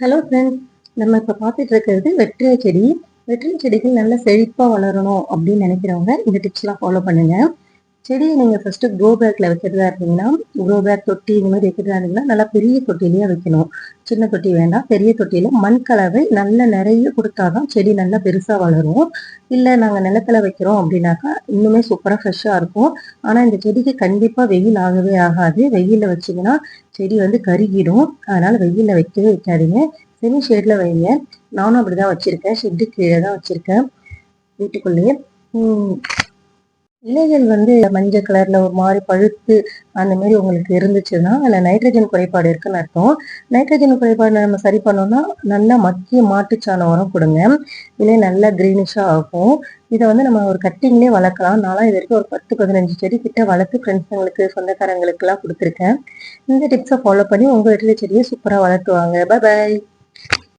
Hello friends நம்ம இப்போ பார்த்துட்டு இருக்கிறது வெற்றிலை செடி. வெற்றிலை செடிகள் நல்லா செழிப்பாக வளரணும் அப்படின்னு நினைக்கிறவங்க இந்த டிப்ஸ்லாம் ஃபாலோ பண்ணுங்கள் செடியை நீங்கள் ஃபஸ்ட்டு க்ரோ பேக்கில் வைக்கிறதா இருந்தீங்கன்னா க்ரோ பேக் தொட்டி இந்த மாதிரி வைக்கிறதா இருந்தீங்கன்னா நல்லா பெரிய தொட்டிலேயே வைக்கணும். சின்ன தொட்டி வேண்டாம். பெரிய தொட்டியில் மண் கலவை நல்ல நிறைய கொடுத்தாதான் செடி நல்லா பெருசாக வளரும். இல்லை நாங்கள் நிலத்துல வைக்கிறோம் அப்படின்னாக்கா இன்னுமே சூப்பராக ஃப்ரெஷ்ஷாக இருக்கும். ஆனால் இந்த செடிக்கு கண்டிப்பாக வெயில் ஆகவே ஆகாது. வெயிலில் வச்சிங்கன்னா செடி வந்து கருகிடும். அதனால் வெயிலில் வைக்கவே வைக்காதீங்க. செமி ஷேடில் வைங்க. நானும் அப்படி தான் வச்சுருக்கேன். ஷெட்டு கீழே தான் வச்சுருக்கேன். வீட்டுக்குள்ளேயே. இலைகள் வந்து மஞ்சள் கலர்ல ஒரு மாதிரி பழுத்து அந்த மாதிரி உங்களுக்கு இருந்துச்சுன்னா அதில் நைட்ரஜன் குறைபாடு இருக்குன்னு அர்த்தம். நைட்ரஜன் குறைபாடு நம்ம சரி பண்ணோம்னா நல்லா மக்கிய மாட்டுச்சாண உரம் கொடுங்க. இலை நல்லா க்ரீனிஷாக ஆகும். இதை வந்து நம்ம ஒரு கட்டிங்லேயே வளர்க்கலாம். நான்லாம் இது வரைக்கும் ஒரு பத்து பதினஞ்சு செடி கிட்ட வளர்த்து ஃப்ரெண்ட்ஸுங்களுக்கு சொந்தக்காரங்களுக்குலாம் கொடுத்துருக்கேன். இந்த டிப்ஸை ஃபாலோ பண்ணி உங்கள் வீட்டில் செடியை சூப்பராக வளர்த்துவாங்க. Bye bye